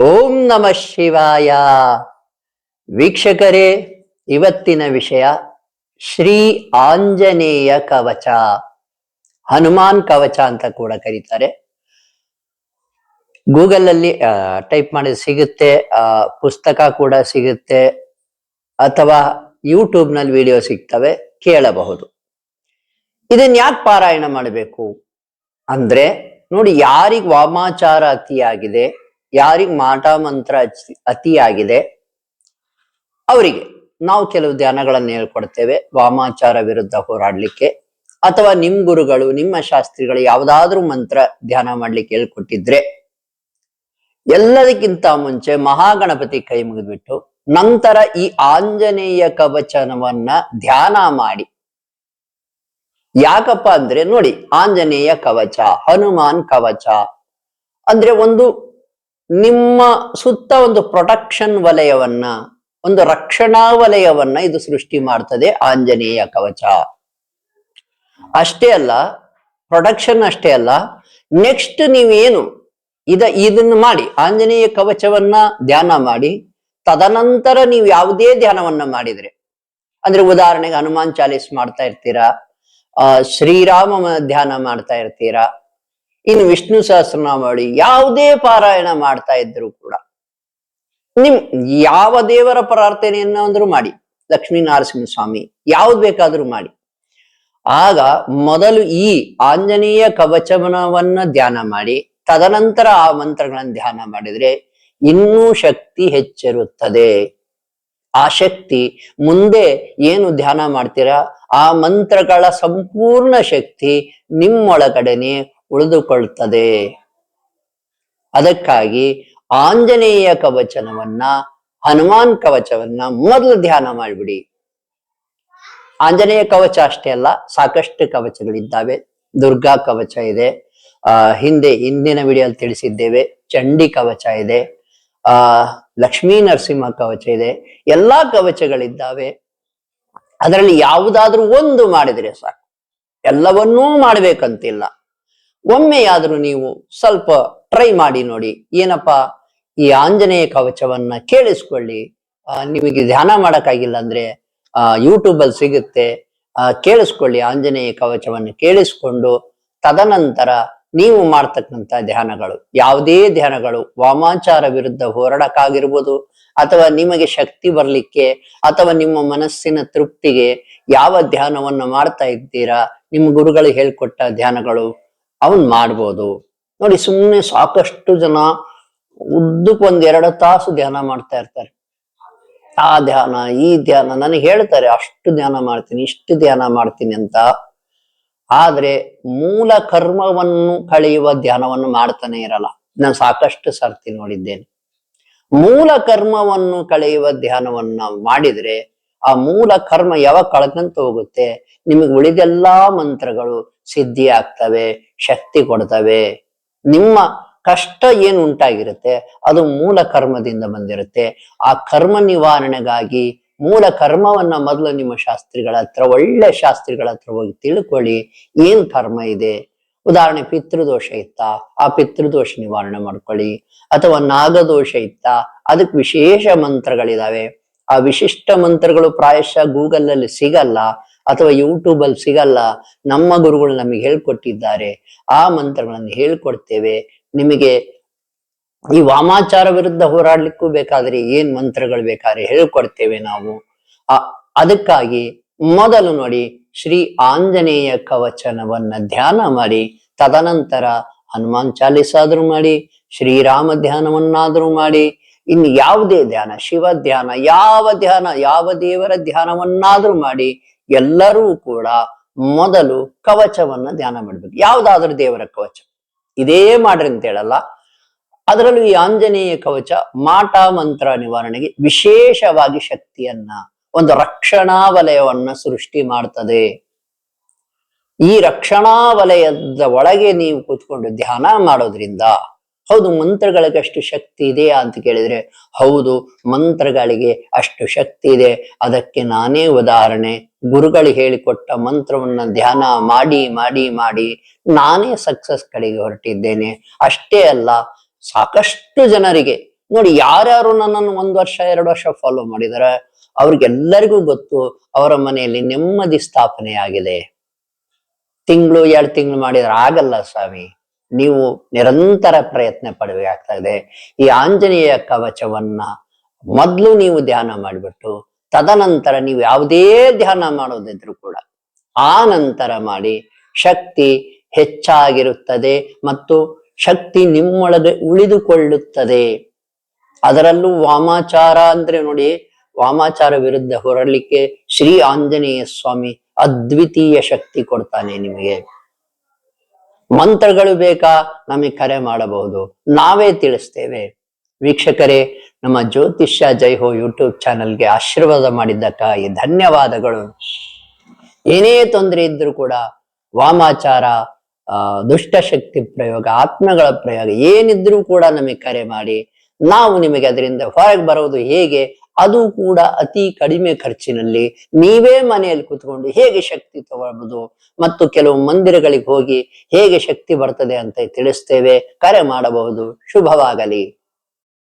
ಓಂ ನಮ ಶಿವಾಯ. ವೀಕ್ಷಕರೇ, ಇವತ್ತಿನ ವಿಷಯ ಶ್ರೀ ಆಂಜನೇಯ ಕವಚ. ಹನುಮಾನ್ ಕವಚ ಅಂತ ಕೂಡ ಕರೀತಾರೆ. ಗೂಗಲ್ ಅಲ್ಲಿ ಟೈಪ್ ಮಾಡಿದ ಸಿಗುತ್ತೆ ಪುಸ್ತಕ ಕೂಡ ಸಿಗುತ್ತೆ, ಅಥವಾ ಯೂಟ್ಯೂಬ್ನಲ್ಲಿ ವಿಡಿಯೋ ಸಿಗ್ತವೆ, ಕೇಳಬಹುದು. ಇದನ್ನ ಯಾಕೆ ಪಾರಾಯಣ ಮಾಡಬೇಕು? ಅಂದ್ರೆ, ನೋಡಿ, ಯಾರಿಗ ವಾಮಾಚಾರ ಅತಿಯಾಗಿದೆ ಯಾರಿಗ್ ಮಾಟ ಮಂತ್ರ ಅತಿ- ಅತಿಯಾಗಿದೆ? ಅವರಿಗೆ. ನಾವು ಕೆಲವು ಧ್ಯಾನಗಳನ್ನು ಹೇಳ್ಕೊಡ್ತೇವೆ. ವಾಮಾಚಾರ ವಿರುದ್ಧ ಹೋರಾಡ್ಲಿಕ್ಕೆ. ಅಥವಾ ನಿಮ್ ಗುರುಗಳು, ನಿಮ್ಮ ಶಾಸ್ತ್ರಿಗಳು ಯಾವುದಾದ್ರೂ ಮಂತ್ರ ಧ್ಯಾನ ಮಾಡ್ಲಿಕ್ಕೆ ಹೇಳ್ಕೊಟ್ಟಿದ್ರೆ, ಎಲ್ಲದಕ್ಕಿಂತ ಮುಂಚೆ ಮಹಾಗಣಪತಿ ಕೈ ಮುಗಿದ್ಬಿಟ್ಟು ನಂತರ ಈ ಆಂಜನೇಯ ಕವಚನವನ್ನ ಧ್ಯಾನ ಮಾಡಿ. ಯಾಕಪ್ಪ ಅಂದ್ರೆ ನೋಡಿ, ಆಂಜನೇಯ ಕವಚ, ಹನುಮಾನ್ ಕವಚ, ಅಂದ್ರೆ ಒಂದು ನಿಮ್ಮ ಸುತ್ತ ಒಂದು ಪ್ರೊಟೆಕ್ಷನ್ ವಲಯವನ್ನ, ಒಂದು ರಕ್ಷಣಾ ವಲಯವನ್ನ ಇದು ಸೃಷ್ಟಿ ಮಾಡ್ತದೆ ಆಂಜನೇಯ ಕವಚ. ಅಷ್ಟೇ ಅಲ್ಲ ಪ್ರೊಡಕ್ಷನ್ ಅಷ್ಟೇ ಅಲ್ಲ, ನೆಕ್ಸ್ಟ್ ನೀವೇನು, ಇದ, ಇದನ್ನು ಮಾಡಿ, ಆಂಜನೇಯ ಕವಚವನ್ನ ಧ್ಯಾನ ಮಾಡಿ, ತದನಂತರ ನೀವು ಯಾವುದೇ ಧ್ಯಾನವನ್ನ ಮಾಡಿದ್ರೆ, ಅಂದ್ರೆ ಉದಾಹರಣೆಗೆ ಹನುಮಾನ್ ಚಾಲೀಸ್ ಮಾಡ್ತಾ ಇರ್ತೀರಾ ಶ್ರೀರಾಮ ಧ್ಯಾನ ಮಾಡ್ತಾ ಇರ್ತೀರಾ ಇನ್ನು ವಿಷ್ಣು ಸಹಸ್ರನಾಮಾವಳಿ ಯಾವುದೇ ಪಾರಾಯಣ ಮಾಡ್ತಾ ಇದ್ರು ಕೂಡ ನಿಮ್ ಯಾವ ದೇವರ ಪ್ರಾರ್ಥನೆಯನ್ನ ಅಂದ್ರೂ ಮಾಡಿ, ಲಕ್ಷ್ಮೀ ನರಸಿಂಹ ಸ್ವಾಮಿ ಯಾವ್ದು ಬೇಕಾದ್ರೂ ಮಾಡಿ. ಆಗ ಮೊದಲು ಈ ಆಂಜನೇಯ ಕವಚವನವನ್ನ ಧ್ಯಾನ ಮಾಡಿ, ತದನಂತರ ಆ ಮಂತ್ರಗಳನ್ನ ಧ್ಯಾನ ಮಾಡಿದ್ರೆ ಇನ್ನೂ ಶಕ್ತಿ ಹೆಚ್ಚಿರುತ್ತದೆ. ಆ ಶಕ್ತಿ ಮುಂದೆ ಏನು ಧ್ಯಾನ ಮಾಡ್ತೀರಾ? ಆ ಮಂತ್ರಗಳ ಸಂಪೂರ್ಣ ಶಕ್ತಿ ನಿಮ್ಮೊಳಗಡೆನೆ ಉಳಿದುಕೊಳ್ತದೆ ಅದಕ್ಕಾಗಿ ಆಂಜನೇಯ ಕವಚನವನ್ನ, ಹನುಮಾನ್ ಕವಚವನ್ನ ಮೊದಲು ಧ್ಯಾನ ಮಾಡಿಬಿಡಿ. ಆಂಜನೇಯ ಕವಚ ಅಷ್ಟೇ ಅಲ್ಲ, ಸಾಕಷ್ಟು ಕವಚಗಳಿದ್ದಾವೆ. ದುರ್ಗಾ ಕವಚ ಇದೆ. ಆ, ಹಿಂದೆ, ಹಿಂದಿನ ವಿಡಿಯೋಲ್ಲಿ ತಿಳಿಸಿದ್ದೇವೆ. ಚಂಡಿ ಕವಚ ಇದೆ. ಆ, ಲಕ್ಷ್ಮೀ ನರಸಿಂಹ ಕವಚ ಇದೆ. ಎಲ್ಲಾ ಕವಚಗಳಿದ್ದಾವೆ. ಅದರಲ್ಲಿ ಯಾವುದಾದ್ರೂ ಒಂದು ಮಾಡಿದ್ರೆ ಸಾಕು. ಎಲ್ಲವನ್ನೂ ಮಾಡ್ಬೇಕಂತಿಲ್ಲ. ಒಮ್ಮೆಯಾದ್ರೂ ನೀವು ಸ್ವಲ್ಪ ಟ್ರೈ ಮಾಡಿ ನೋಡಿ. ಏನಪ್ಪಾ? ಈ ಆಂಜನೇಯ ಕವಚವನ್ನ ಕೇಳಿಸ್ಕೊಳ್ಳಿ. ನಿಮಗೆ ಧ್ಯಾನ ಮಾಡಕ್ಕಾಗಿಲ್ಲ ಅಂದ್ರೆ, ಆ ಯೂಟ್ಯೂಬ್ ಅಲ್ಲಿ ಸಿಗುತ್ತೆ ಕೇಳಿಸ್ಕೊಳ್ಳಿ ಆಂಜನೇಯ ಕವಚವನ್ನು ಕೇಳಿಸ್ಕೊಂಡು, ತದನಂತರ ನೀವು ಮಾಡ್ತಕ್ಕಂಥ ಧ್ಯಾನಗಳು. ಯಾವುದೇ ಧ್ಯಾನಗಳು, ವಾಮಾಚಾರ ವಿರುದ್ಧ ಹೋರಾಡಕ್ಕಾಗಿರ್ಬೋದು, ಅಥವಾ ನಿಮಗೆ ಶಕ್ತಿ ಬರ್ಲಿಕ್ಕೆ, ಅಥವಾ ನಿಮ್ಮ ಮನಸ್ಸಿನ ತೃಪ್ತಿಗೆ ಯಾವ ಧ್ಯಾನವನ್ನು ಮಾಡ್ತಾ ಇದ್ದೀರಾ, ನಿಮ್ಮ ಗುರುಗಳು ಹೇಳ್ಕೊಟ್ಟ ಧ್ಯಾನಗಳು ಅವನ್ ಮಾಡ್ಬೋದು. ನೋಡಿ ಸುಮ್ಮನೆ ಸಾಕಷ್ಟು ಜನ ಉದ್ದಕ್ಕೆ ಒಂದ್ ಎರಡು ತಾಸು ಧ್ಯಾನ ಮಾಡ್ತಾ ಇರ್ತಾರೆ. ಆ ಧ್ಯಾನ, ಈ ಧ್ಯಾನ ನನಗೆ ಹೇಳ್ತಾರೆ, ಅಷ್ಟು ಧ್ಯಾನ ಮಾಡ್ತೀನಿ, ಇಷ್ಟು ಧ್ಯಾನ ಮಾಡ್ತೀನಿ ಅಂತ. ಆದ್ರೆ ಮೂಲ ಕರ್ಮವನ್ನು ಕಳೆಯುವ ಧ್ಯಾನವನ್ನು ಮಾಡ್ತಾನೆ ಇರಲ್ಲ. ನಾನು ಸಾಕಷ್ಟು ಸರ್ತಿ ನೋಡಿದ್ದೇನೆ. ಮೂಲ ಕರ್ಮವನ್ನು ಕಳೆಯುವ ಧ್ಯಾನವನ್ನ ಮಾಡಿದ್ರೆ ಆ ಮೂಲ ಕರ್ಮ ಯಾವಾಗ ಕಳ್ಕಂತ ಹೋಗುತ್ತೆ? ನಿಮಗೆ ಉಳಿದೆಲ್ಲಾ ಮಂತ್ರಗಳು ಸಿದ್ಧಿ ಆಗ್ತವೆ ಶಕ್ತಿ ಕೊಡ್ತವೆ. ನಿಮ್ಮ ಕಷ್ಟ ಏನು ಉಂಟಾಗಿರುತ್ತೆ, ಅದು ಮೂಲ ಕರ್ಮದಿಂದ ಬಂದಿರುತ್ತೆ. ಆ ಕರ್ಮ ನಿವಾರಣೆಗಾಗಿ ಮೂಲ ಕರ್ಮವನ್ನ ಮೊದಲು ನಿಮ್ಮ ಶಾಸ್ತ್ರಿಗಳ ಹತ್ರ, ಒಳ್ಳೆ ಶಾಸ್ತ್ರಿಗಳ ಹತ್ರ ಹೋಗಿ ತಿಳ್ಕೊಳ್ಳಿ, ಏನ್ ಕರ್ಮ ಇದೆ? ಉದಾಹರಣೆ, ಪಿತೃದೋಷ ಇತ್ತಾ? ಆ ಪಿತೃದೋಷ ನಿವಾರಣೆ ಮಾಡ್ಕೊಳ್ಳಿ. ಅಥವಾ ನಾಗದೋಷ ಇತ್ತಾ? ಅದಕ್ಕೆ ವಿಶೇಷ ಮಂತ್ರಗಳಿದಾವೆ. ಆ ವಿಶಿಷ್ಟ ಮಂತ್ರಗಳು ಪ್ರಾಯಶಃ ಗೂಗಲ್ ಅಲ್ಲಿ ಸಿಗಲ್ಲ. ಅಥವಾ ಯೂಟ್ಯೂಬ್ ಅಲ್ಲಿ ಸಿಗಲ್ಲ, ನಮ್ಮ ಗುರುಗಳು ನಮಗೆ ಹೇಳ್ಕೊಟ್ಟಿದ್ದಾರೆ, ಆ ಮಂತ್ರಗಳನ್ನು ಹೇಳ್ಕೊಡ್ತೇವೆ. ನಿಮಗೆ ಈ ವಾಮಾಚಾರ ವಿರುದ್ಧ ಹೋರಾಡ್ಲಿಕ್ಕೂ ಬೇಕಾದ್ರೆ ಏನ್ ಮಂತ್ರಗಳು ಬೇಕಾದ್ರೆ ಹೇಳ್ಕೊಡ್ತೇವೆ ನಾವು. ಆ, ಅದಕ್ಕಾಗಿ ಮೊದಲು ನೋಡಿ ಶ್ರೀ ಆಂಜನೇಯ ಕವಚನವನ್ನ ಧ್ಯಾನ ಮಾಡಿ, ತದನಂತರ ಹನುಮಾನ್ ಚಾಲಿಸಾದ್ರೂ ಮಾಡಿ, ಶ್ರೀರಾಮ ಧ್ಯಾನವನ್ನಾದ್ರೂ ಮಾಡಿ, ಇನ್ನು ಯಾವುದೇ ಧ್ಯಾನ, ಶಿವ ಧ್ಯಾನ, ಯಾವ ಧ್ಯಾನ, ಯಾವ ದೇವರ ಧ್ಯಾನವನ್ನಾದ್ರೂ ಮಾಡಿ ಎಲ್ಲರೂ ಕೂಡ ಮೊದಲು ಕವಚವನ್ನ ಧ್ಯಾನ ಮಾಡ್ಬೇಕು. ಯಾವ್ದಾದ್ರೂ ದೇವರ ಕವಚ. ಇದೇ ಮಾಡ್ರಿ ಅಂತ ಹೇಳಲ್ಲ. ಅದರಲ್ಲೂ ಈ ಆಂಜನೇಯ ಕವಚ ಮಾಟ ಮಂತ್ರ ನಿವಾರಣೆಗೆ ವಿಶೇಷವಾಗಿ ಶಕ್ತಿಯನ್ನ, ಒಂದು ರಕ್ಷಣಾ ವಲಯವನ್ನ ಸೃಷ್ಟಿ ಮಾಡ್ತದೆ. ಈ ರಕ್ಷಣಾ ವಲಯದ ಒಳಗೆ ನೀವು ಕೂತ್ಕೊಂಡು ಧ್ಯಾನ ಮಾಡೋದ್ರಿಂದ, ಹೌದು ಮಂತ್ರಗಳಿಗೆ ಅಷ್ಟು ಶಕ್ತಿ ಇದೆಯಾ ಅಂತ ಕೇಳಿದ್ರೆ, ಹೌದು ಮಂತ್ರಗಳಿಗೆ ಅಷ್ಟು ಶಕ್ತಿ ಇದೆ. ಅದಕ್ಕೆ ನಾನೇ ಉದಾಹರಣೆ. ಗುರುಗಳು ಹೇಳಿಕೊಟ್ಟ ಮಂತ್ರವನ್ನ ಧ್ಯಾನ ಮಾಡಿ ಮಾಡಿ ಮಾಡಿ ನಾನೇ ಸಕ್ಸಸ್ ಕಡೆಗೆ ಹೊರಟಿದ್ದೇನೆ. ಅಷ್ಟೇ ಅಲ್ಲ, ಸಾಕಷ್ಟು ಜನರಿಗೆ, ನೋಡಿ ಯಾರ್ಯಾರು ನನ್ನನ್ನು ಒಂದು ವರ್ಷ, ಎರಡು ವರ್ಷ ಫಾಲೋ ಮಾಡಿದಾರೆ, ಅವ್ರಿಗೆಲ್ಲರಿಗೂ ಗೊತ್ತು ಅವರ ಮನೆಯಲ್ಲಿ ನೆಮ್ಮದಿ ಸ್ಥಾಪನೆ ಆಗಿದೆ ತಿಂಗಳು, ಎರಡು ತಿಂಗಳು ಮಾಡಿದ್ರೆ ಆಗಲ್ಲ ಸ್ವಾಮಿ. ನೀವು ನಿರಂತರ ಪ್ರಯತ್ನ ಪಡಬೇಕಾಗ್ತದೆ. ಈ ಆಂಜನೇಯ ಕವಚವನ್ನ ಮೊದ್ಲು ನೀವು ಧ್ಯಾನ ಮಾಡಿಬಿಟ್ಟು ತದನಂತರ ನೀವು ಯಾವುದೇ ಧ್ಯಾನ ಮಾಡೋದಿದ್ರು ಕೂಡ ಆ ನಂತರ ಮಾಡಿ ಶಕ್ತಿ ಹೆಚ್ಚಾಗಿರುತ್ತದೆ ಮತ್ತು ಶಕ್ತಿ ನಿಮ್ಮೊಳಗೆ ಉಳಿದುಕೊಳ್ಳುತ್ತದೆ. ಅದರಲ್ಲೂ ವಾಮಾಚಾರ ಅಂದ್ರೆ ನೋಡಿ ವಾಮಾಚಾರ ವಿರುದ್ಧ ಹೊರಲಿಕ್ಕೆ ಶ್ರೀ ಆಂಜನೇಯ ಸ್ವಾಮಿ ಅದ್ವಿತೀಯ ಶಕ್ತಿ ಕೊಡ್ತಾನೆ ನಿಮಗೆ. ಮಂತ್ರಗಳು ಬೇಕಾ ನಮಗೆ ಕರೆ ಮಾಡಬಹುದು. ನಾವೇ ತಿಳಿಸ್ತೇವೆ. ವೀಕ್ಷಕರೇ, ನಮ್ಮ ಜ್ಯೋತಿಷ್ಯ ಜೈ ಹೋ ಯೂಟ್ಯೂಬ್ ಚಾನಲ್ಗೆ ಆಶೀರ್ವಾದ ಮಾಡಿದ್ದಕ್ಕಾಗಿ ಧನ್ಯವಾದಗಳು. ಏನೇ ತೊಂದರೆ ಇದ್ರೂ ಕೂಡ ವಾಮಾಚಾರ ದುಷ್ಟಶಕ್ತಿ ಪ್ರಯೋಗ, ಆತ್ಮಗಳ ಪ್ರಯೋಗ, ಏನಿದ್ರೂ ಕೂಡ ನಮಗೆ ಕರೆ ಮಾಡಿ, ನಾವು ನಿಮಗೆ ಅದರಿಂದ ಹೊರಗೆ ಬರೋದು ಹೇಗೆ, ಅದು ಕೂಡ ಅತಿ ಕಡಿಮೆ ಖರ್ಚಿನಲ್ಲಿ ನೀವೇ ಮನೆಯಲ್ಲಿ ಕೂತ್ಕೊಂಡು ಹೇಗೆ ಶಕ್ತಿ ತಗೊಳ್ಬೋದು ಮತ್ತು ಕೆಲವು ಮಂದಿರಗಳಿಗೆ ಹೋಗಿ ಹೇಗೆ ಶಕ್ತಿ ಬರ್ತದೆ ಅಂತ ತಿಳಿಸ್ತೇವೆ. ಕರೆ ಮಾಡಬಹುದು. ಶುಭವಾಗಲಿ.